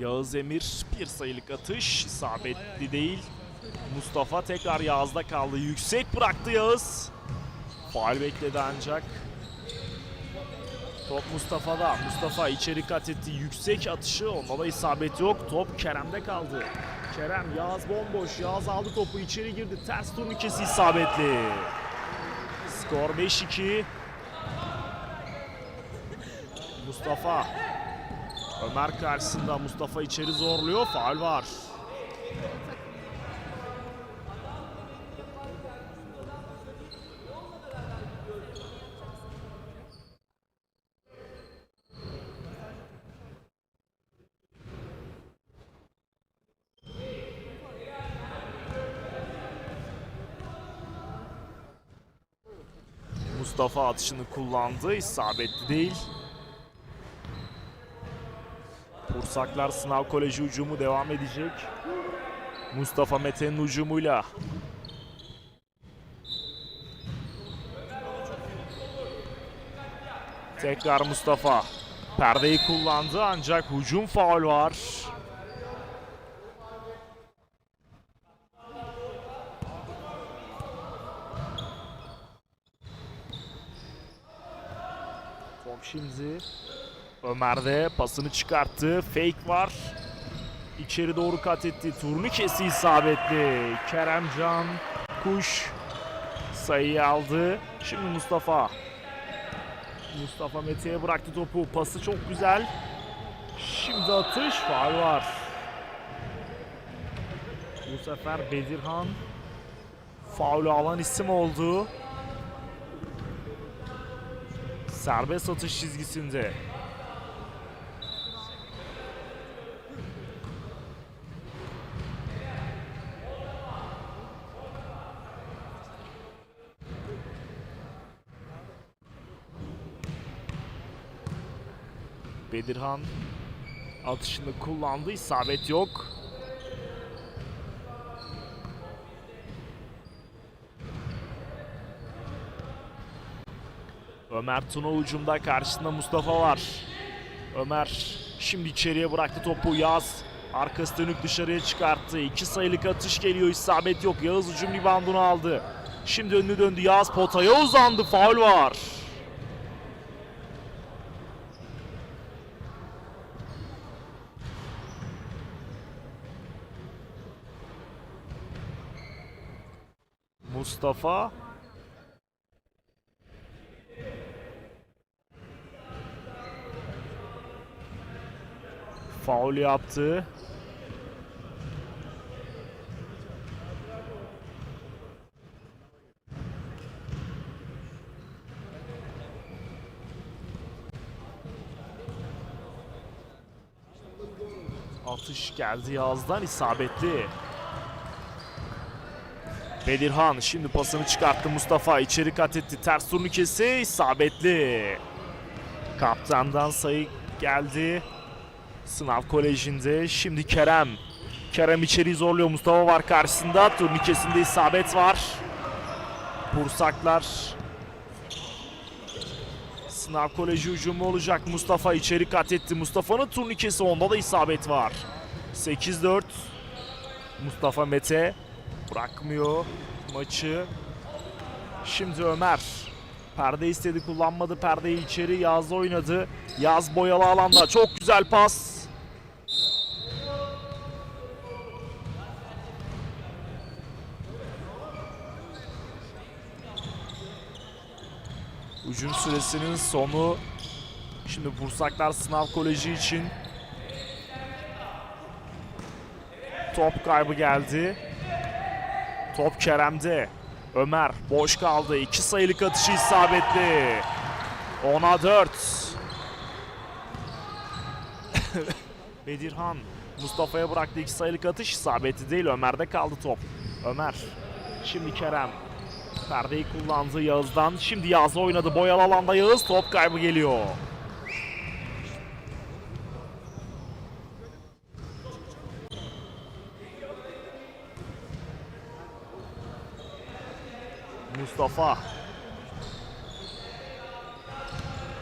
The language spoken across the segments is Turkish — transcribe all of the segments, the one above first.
Yağız Emir bir sayılık atış. isabetli değil. Mustafa tekrar Yağız'da kaldı. Yüksek bıraktı Yağız. Faal bekledi ancak. Top Mustafa'da. Mustafa içeri kat etti. Yüksek atışı. Onda da isabet yok. Top Kerem'de kaldı. Kerem Yağız bomboş. Yağız aldı topu içeri girdi. Ters turnikesi isabetli. Skor 5-2. Mustafa. Ömer karşısında Mustafa içeri zorluyor. Faul var. Mustafa atışını kullandı. İsabetli değil. Bursaklar Sınav Koleji hücumu devam edecek. Mustafa Mete'nin hücumuyla. Tekrar Mustafa. Perdeyi kullandı ancak hücum faul var. Top şimdi Ömer de pasını çıkarttı. Fake var. İçeri doğru kat etti. Turnikesi isabetli. Keremcan Kuş sayıyı aldı. Şimdi Mustafa. Mustafa Mete'ye bıraktı topu. Pası çok güzel. Şimdi atış. Faul var. Bu sefer Bedirhan faulü alan isim oldu. Serbest atış çizgisinde. Bedirhan atışını kullandı. isabet yok. Ömer Tuna ucumda karşısında Mustafa var. Ömer şimdi içeriye bıraktı topu Yaz. Arkası dönük dışarıya çıkarttı. İki sayılık atış geliyor. isabet yok. Yağız ucum ribandunu aldı. Şimdi önünü döndü. Yağız potaya uzandı. Faul var. Mustafa Faul yaptı. Atış geldi Yaz'dan isabetli. Bedirhan şimdi pasını çıkarttı Mustafa içeri kat etti ters turnikesi isabetli. Kaptandan sayı geldi. Sınav kolejinde şimdi Kerem. Kerem içeri zorluyor Mustafa var karşısında turnikesinde isabet var. Bursaklar Sınav koleji hücumu olacak. Mustafa içeri kat etti. Mustafa'nın turnikesi onda da isabet var. 8-4 Mustafa Mete bırakmıyor maçı. Şimdi Ömer. Perde istedi kullanmadı. Perdeyi içeri Yaz'da oynadı. Yaz boyalı alanda çok güzel pas. Hücum süresinin sonu. Şimdi Bursaklar Sınav Koleji için top kaybı geldi. Top Kerem'de. Ömer boş kaldı. İki sayılık atışı isabetli. 10'a 4. Bedirhan Mustafa'ya bıraktı iki sayılık atış isabetli değil. Ömer'de kaldı top. Ömer. Şimdi Kerem. Perdeyi kullandı Yağız'dan. Şimdi Yağız oynadı. Boyalı alanda Yağız. Top kaybı geliyor. Mustafa.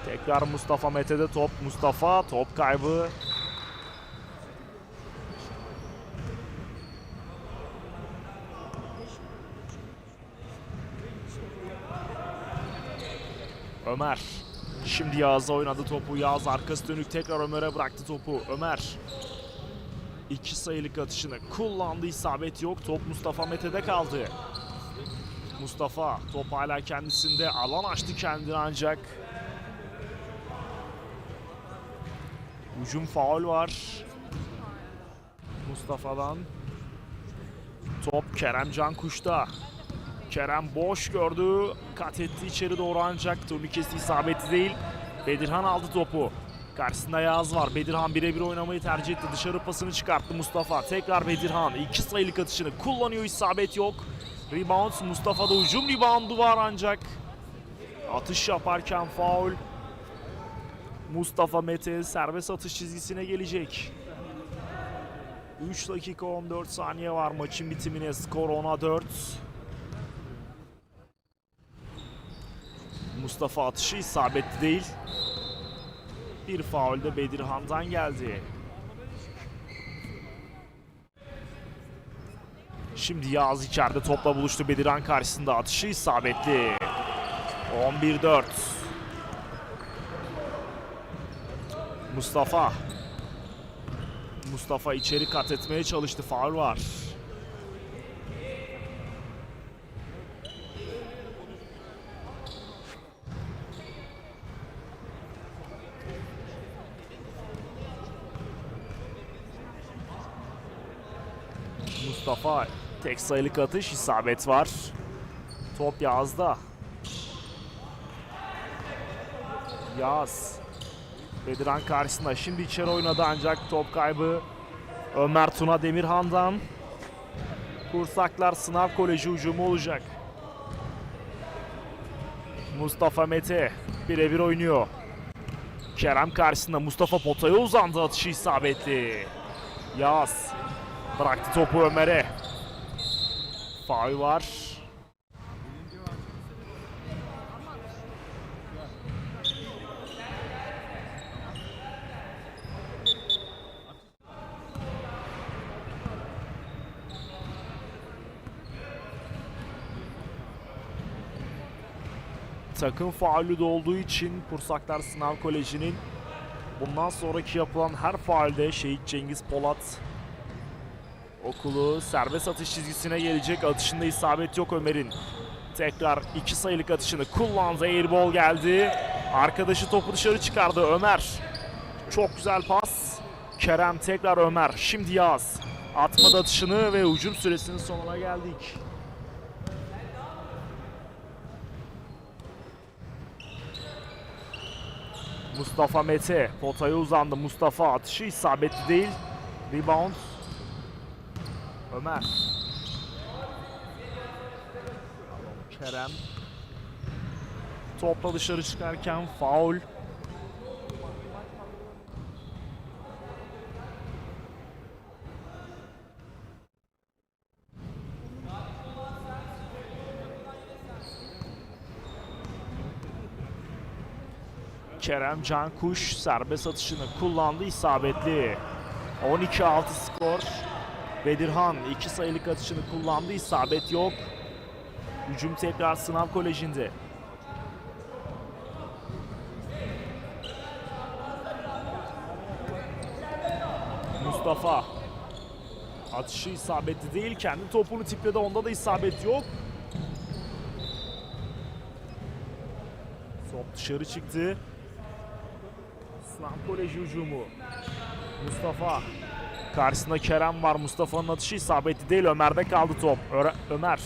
Tekrar Mustafa Mete'de top. Mustafa top kaybı. Ömer. Şimdi Yağız'a oynadı topu. Yağız arkası dönük tekrar Ömer'e bıraktı topu. Ömer. iki sayılık atışını kullandı. isabet yok. Top Mustafa Mete'de kaldı. Mustafa top hala kendisinde. Alan açtı kendini ancak. Hücum faul var. Mustafa'dan. Top Kerem Cankuş'ta. Kerem boş gördü. Kat etti içeri doğru ancak turnikesi isabeti değil. Bedirhan aldı topu. Karşısında Yağız var. Bedirhan birebir oynamayı tercih etti. Dışarı pasını çıkarttı Mustafa. Tekrar Bedirhan. iki sayılık atışını kullanıyor. isabet yok. Rebound Mustafa'da hücum reboundu var ancak. Atış yaparken faul. Mustafa Mete serbest atış çizgisine gelecek. 3 dakika 14 saniye var maçın bitimine. Skor 10'a 4. Mustafa atışı isabetli değil. Bir faul de Bedirhan'dan geldi. Şimdi Yağız içeride topla buluştu Bedirhan karşısında atışı isabetli. 11-4. Mustafa. Mustafa içeri kat etmeye çalıştı. Faul var. Mustafa tek sayılık atış isabet var. Top Yağız'da. Yağız. Bediran karşısında şimdi içeri oynadı ancak top kaybı Ömer Tuna Demirhan'dan. Kursaklar Sınav Koleji hücumu olacak. Mustafa Mete birebir oynuyor. Kerem karşısında Mustafa potaya uzandı atışı isabetli. Yaz bıraktı topu Ömer'e. Faul var. Takım faulü de olduğu için Pursaklar Sınav Koleji'nin bundan sonraki yapılan her faalde Şehit Cengiz Polat okulu serbest atış çizgisine gelecek. Atışında isabet yok Ömer'in. Tekrar iki sayılık atışını kullandı. Airball geldi. Arkadaşı topu dışarı çıkardı Ömer. Çok güzel pas. Kerem tekrar Ömer. Şimdi Yaz. Atmadı atışını ve hücum süresinin sonuna geldik. Mustafa Mete potaya uzandı. Mustafa atışı isabetli değil. Rebound. Ömer. Kerem. Topla dışarı çıkarken faul. Kerem Cankuş serbest atışını kullandı isabetli. 12-6 skor. Bedirhan iki sayılık atışını kullandı isabet yok. Hücum tekrar sınav kolejinde. Mustafa. Atışı isabetli değil. Kendi topunu tipledi. Onda da isabet yok. Top dışarı çıktı. Sınav Koleji hücumu. Mustafa. Karşısında Kerem var. Mustafa'nın atışı isabetli değil. Ömer'de kaldı top. Öre- Ömer.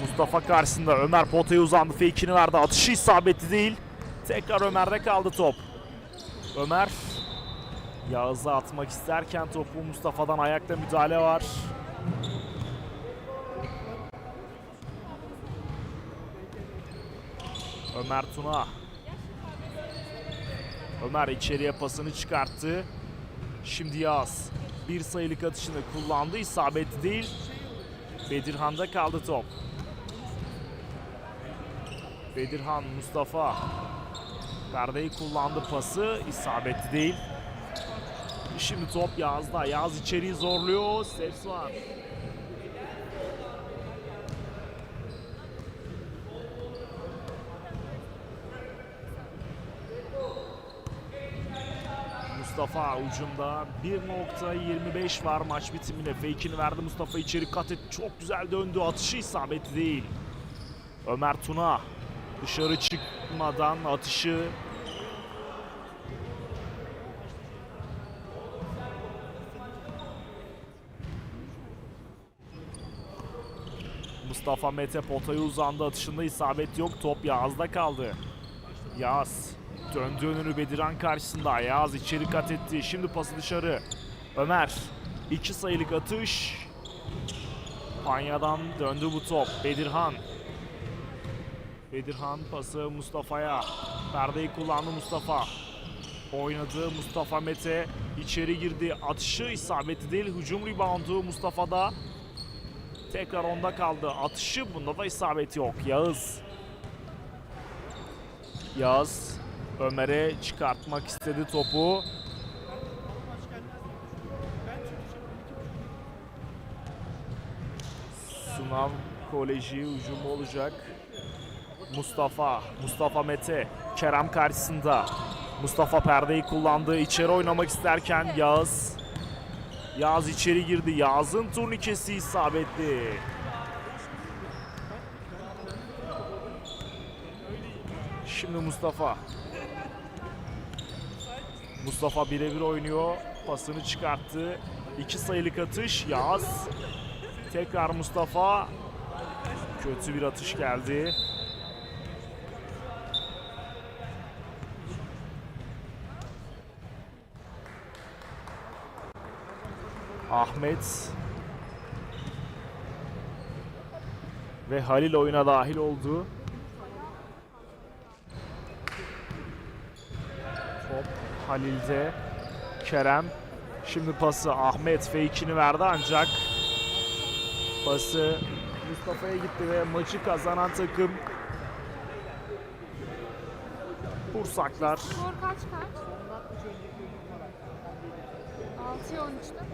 Mustafa karşısında. Ömer potaya uzandı. Fake'ini verdi. Atışı isabetli değil. Tekrar Ömer'de kaldı top. Ömer. Yağız'a atmak isterken topu Mustafa'dan ayakta müdahale var. Ömer Tuna. Ömer içeriye pasını çıkarttı. Şimdi Yağız. Bir sayılık atışını kullandı. İsabetli değil. Bedirhan'da kaldı top. Bedirhan, Mustafa. Perdeyi kullandı pası. isabetli değil. Şimdi top Yağız'da. Yağız içeriği zorluyor. Steps. Mustafa ucunda 1.25 var maç bitimine. Fake'ini verdi Mustafa içeri kat etti. Çok güzel döndü. Atışı isabetli değil. Ömer Tuna dışarı çıkmadan atışı Mustafa Mete potaya uzandı. Atışında isabet yok. Top Yağız'da kaldı. Yağız döndü önünü Bediran karşısında. Yağız içeri kat etti. Şimdi pası dışarı. Ömer. iki sayılık atış. Panya'dan döndü bu top. Bedirhan. Bedirhan pası Mustafa'ya. Perdeyi kullandı Mustafa. Oynadı Mustafa Mete. içeri girdi. Atışı isabetli değil. Hücum reboundu Mustafa'da. Tekrar onda kaldı. Atışı bunda da isabet yok. Yağız. Yağız Ömer'e çıkartmak istedi topu. Sınav Koleji hücumu olacak. Mustafa, Mustafa Mete, Kerem karşısında. Mustafa perdeyi kullandı. İçeri oynamak isterken Yağız. Yağız içeri girdi. Yağız'ın turnikesi isabetli. Şimdi Mustafa. Mustafa birebir oynuyor. Pasını çıkarttı. İki sayılık atış. Yağız. Tekrar Mustafa. Kötü bir atış geldi. Ahmet ve Halil oyuna dahil oldu. Top Halil'de. Kerem. Şimdi pası Ahmet fake'ini verdi ancak pası Mustafa'ya gitti ve maçı kazanan takım Bursaklar. Skor kaç kaç? 6'ya 13'te.